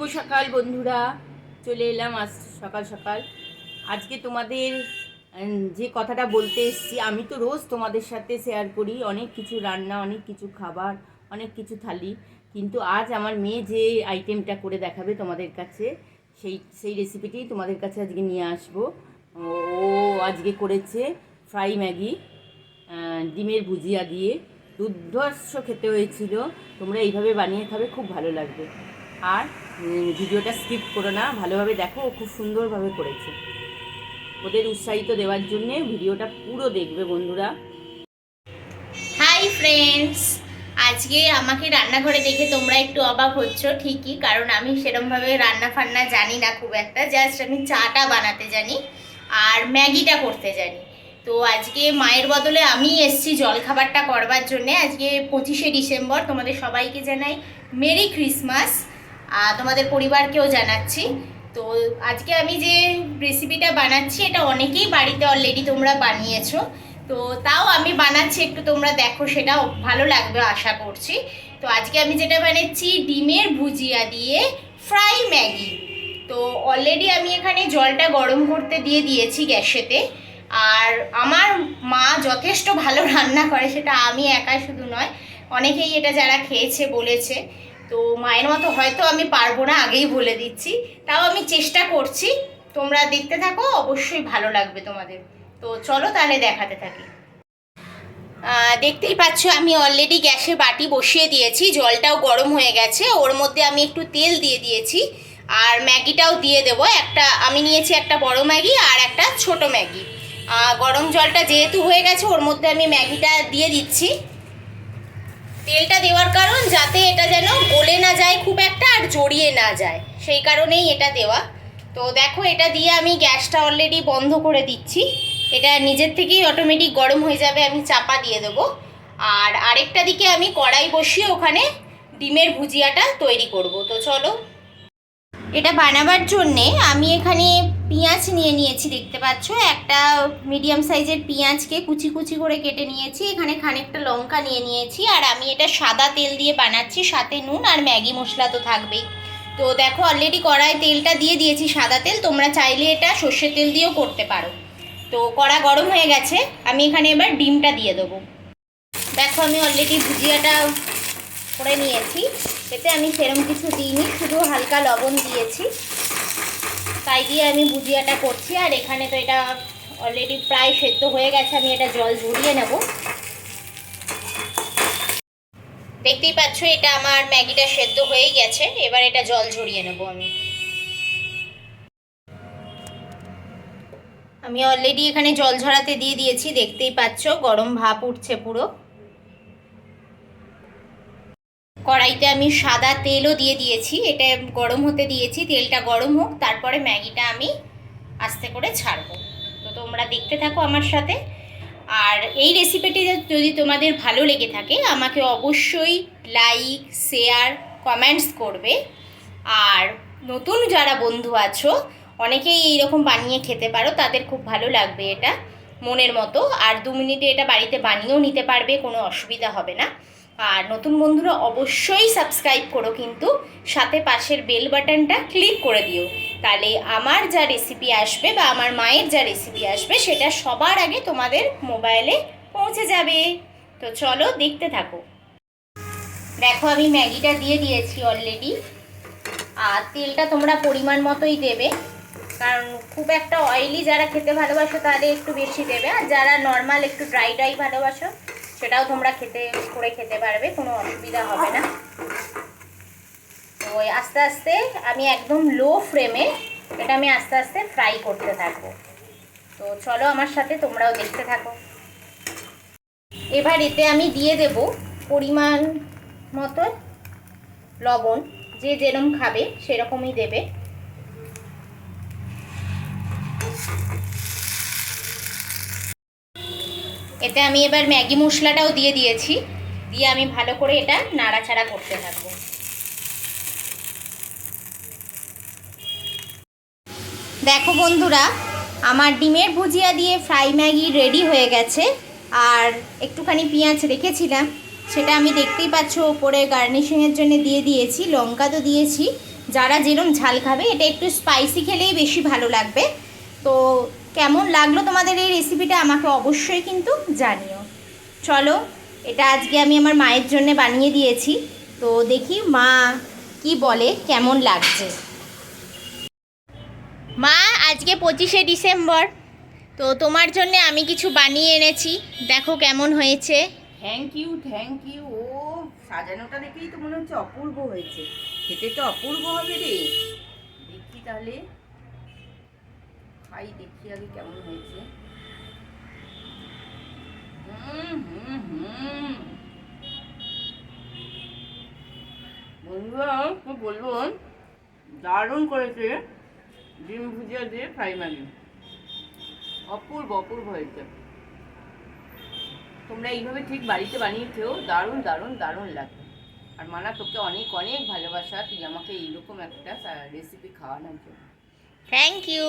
শুভ সকাল, বন্ধুরা। চলে এলাম আজ সকাল সকাল। আজকে তোমাদের যে কথাটা বলতে এসেছি, আমি তো রোজ তোমাদের সাথে শেয়ার করি। অনেক কিছু রান্না, অনেক কিছু খাবার, অনেক কিছু থালি। কিন্তু আজ আমার মেয়ে যে আইটেমটা করে দেখাবে তোমাদের কাছে, সেই সেই রেসিপিটি তোমাদের কাছে আজকে নিয়ে আসব। ও আজকে করেছে ফ্রাই ম্যাগি ডিমের ভুজিয়া দিয়ে। দুর্ধর্ষ খেতে হয়েছিল। তোমরা এইভাবে বানিয়ে খাবে, খুব ভালো লাগবে। আর ভিডিওটা স্কিপ করো না, ভালোভাবে দেখো, ও খুব সুন্দরভাবে করেছে। ওদের উৎসাহিত দেওয়ার জন্যে ভিডিওটা পুরো দেখবে বন্ধুরা। হাই ফ্রেন্ডস আজকে আমাকে রান্নাঘরে দেখে তোমরা একটু অবাক হচ্ছ, ঠিকই, কারণ আমি সেরমভাবে রান্না ফান্না জানি না খুব একটা জাস্ট আমি চাটা বানাতে জানি আর ম্যাগিটা করতে জানি। তো আজকে মায়ের বদলে আমি এসছি জলখাবারটা করবার জন্যে, আজকে পঁচিশে ডিসেম্বর, তোমাদের সবাইকে জানাই, মেরি ক্রিসমাস। তোমাদের পরিবারকেও জানাচ্ছি। তো আজকে আমি যে রেসিপিটা বানাচ্ছি, এটা অনেকেই বাড়িতে অলরেডি তোমরা বানিয়েছো। তো তাও আমি বানাচ্ছি, একটু তোমরা দেখো সেটা ভালো লাগবে আশা করছি। তো আজকে আমি যেটা বানাচ্ছি, ডিমের ভুজিয়া দিয়ে ফ্রাই ম্যাগি। তো অলরেডি আমি এখানে জলটা গরম করতে দিয়ে দিয়েছি গ্যাসেতে। আর আমার মা যথেষ্ট ভালো রান্না করে, সেটা আমি একা শুধু নয়, অনেকেই এটা যারা খেয়েছে, বলেছে। তো মায়ের মতো হয়তো আমি পারব না, আগেই বলে দিচ্ছি। তাও আমি চেষ্টা করছি। তোমরা দেখতে থাকো, অবশ্যই ভালো লাগবে তোমাদের। তো চলো তাহলে দেখাতে থাকি। দেখতেই পাচ্ছ আমি অলরেডি গ্যাসে বাটি বসিয়ে দিয়েছি, জলটাও গরম হয়ে গেছে। ওর মধ্যে আমি একটু তেল দিয়ে দিয়েছি, আর ম্যাগিটাও দিয়ে দেবো। একটা, আমি নিয়েছি একটা বড় ম্যাগি আর একটা ছোট ম্যাগি। গরম জলটা যেহেতু হয়ে গেছে, ওর মধ্যে আমি ম্যাগিটা দিয়ে দিচ্ছি। তেলটা দেওয়ার কারণ যাতে এটা যেন গলে না যায় খুব একটা আর জড়িয়ে না যায়। সেই কারণেই এটা দেওয়া। তো দেখো, এটা দিয়ে আমি গ্যাসটা অলরেডি বন্ধ করে দিচ্ছি। এটা নিজের থেকেই অটোমেটিক গরম হয়ে যাবে, আমি চাপা দিয়ে দেবো। আর আরেকটা দিকে আমি কড়াই বসিয়ে ওখানে ডিমের ভুজিয়াটা তৈরি করব। তো চলো। এটা বানাবার জন্যে আমি এখানে পেঁয়াজ নিয়ে নিয়েছি, দেখতে পাচ্ছ? একটা মিডিয়াম সাইজের পেঁয়াজকে কুচি কুচি করে কেটে নিয়েছি। এখানে খানিকটা লঙ্কা নিয়ে নিয়েছি আর আমি এটা সাদা তেল দিয়ে বানাচ্ছি, সাথে নুন আর ম্যাগি মশলা তো থাকবেই। তো দেখো অলরেডি কড়াই তেলটা দিয়ে দিয়েছি সাদা তেল, তোমরা চাইলে এটা সর্ষের তেল দিয়েও করতে পারো। তো কড়া গরম হয়ে গেছে, আমি এখানে এবার ডিমটা দিয়ে দেবো। দেখো, আমি অলরেডি ভুজিয়াটা করে নিয়েছি, এতে আমি সেরম কিছু দিইনি, শুধু হালকা লবণ দিয়েছি। তাই দিয়ে আমি ভুজিয়াটা করছি, আর এখানে তো এটা অলরেডি প্রায় সেদ্ধ হয়ে গেছে, আমি এটা জল ঝরিয়ে নেব। দেখতেই পাচ্ছ, এটা আমার ম্যাগিটা সেদ্ধ হয়েই গেছে, এবার এটা জল ঝরিয়ে নেব আমি। আমি অলরেডি এখানে জল ঝরাতে দিয়ে দিয়েছি, দেখতেই পাচ্ছ, গরম ভাপ উঠছে পুরো। কড়াইতে আমি সাদা তেলও দিয়ে দিয়েছি, এটা গরম হতে দিয়েছি, তেলটা গরম হোক, তারপরে ম্যাগিটা আমি আস্তে করে ছাড়বো। তো তোমরা দেখতে থাকো আমার সাথে। আর এই রেসিপিটি যদি তোমাদের ভালো লেগে থাকে, আমাকে অবশ্যই লাইক শেয়ার কমেন্টস করবে। আর নতুন যারা বন্ধু আছো, অনেকেই এইরকম বানিয়ে খেতে পারো, তাদের খুব ভালো লাগবে এটা, মনের মতো। আর দু মিনিটে এটা বাড়িতে বানিয়েও নিতে পারবে, কোনো অসুবিধা হবে না। আর নতুন বন্ধুরা অবশ্যই সাবস্ক্রাইব করো কিন্তু, সাথে পাশের বেল বাটনটা ক্লিক করে দিও। তাহলে আমার যা রেসিপি আসবে বা আমার মায়ের যা রেসিপি আসবে, সেটা সবার আগে তোমাদের মোবাইলে পৌঁছে যাবে। তো চলো দেখতে থাকো। দেখো আমি ম্যাগিটা দিয়ে দিয়েছি অলরেডি আর তেলটা তোমরা পরিমাণ মতোই দেবে। কারণ খুব একটা অয়েলি যারা খেতে ভালোবাসো তাদের একটু বেশি দেবে। আর যারা নর্মাল একটু ড্রাই ড্রাই ভালোবাসো সেটাও তোমরা খেতে, করে খেতে পারবে, কোনো অসুবিধা হবে না। তো আস্তে আস্তে আমি একদম লো ফ্লেমে এটা আমি আস্তে আস্তে ফ্রাই করতে থাকব। তো চলো আমার সাথে তোমরাও দেখতে থাকো। এবার এতে আমি দিয়ে দেব পরিমাণ মতো লবণ, যে যেরম খাবে সেরকমই দেবে। এতে আমি এবার ম্যাগি মশলাটাও দিয়ে দিয়েছি। দিয়ে আমি ভালো করে এটা নাড়াচাড়া করতে থাকব। দেখো বন্ধুরা, আমার ডিমের ভুজিয়া দিয়ে ফ্রাই ম্যাগি রেডি হয়ে গেছে। আর একটুখানি পেঁয়াজ রেখেছিলাম, সেটা আমি দেখতেই পাচ্ছ, ওপরে গার্নিশিংয়ের জন্য দিয়ে দিয়েছি, লঙ্কা তো দিয়েছি। যারা যেরম ঝাল খাবে, এটা একটু স্পাইসি খেলেই বেশি ভালো লাগবে। তো কেমন লাগল তোমাদের এই রেসিপিটা আমাকে অবশ্যই কিন্তু জানিও। চলো, এটা আজকে আমি আমার মায়ের জন্য বানিয়ে দিয়েছি। তো দেখি মা কি বলে, কেমন লাগছে? মা, আজকে পঁচিশে ডিসেম্বর। তো তোমার জন্য আমি কিছু বানিয়ে এনেছি। দেখো কেমন হয়েছে। থ্যাংক ইউ থ্যাংক ইউ ও, সাজানোটা দেখেই তো মনে হচ্ছে অপূর্ব হয়েছে। খেতে তো অপূর্ব হবে রে। দেখি তাহলে। খাই দেখি আগে কেমন হয়েছে। বন্ধুরা বলব দারুণ করেছে ডিম ভুজিয়া দিয়ে ফ্রাই ম্যাগি অপূর্ব অপূর্ব হয়েছে। তোমরা এইভাবে ঠিক বাড়িতে বানিয়ে খেও দারুণ দারুণ দারুণ লাগবে আর মানা, তোকে অনেক অনেক ভালোবাসা। তুই আমাকে এইরকম একটা রেসিপি খাওয়ানোর জন্য। Thank you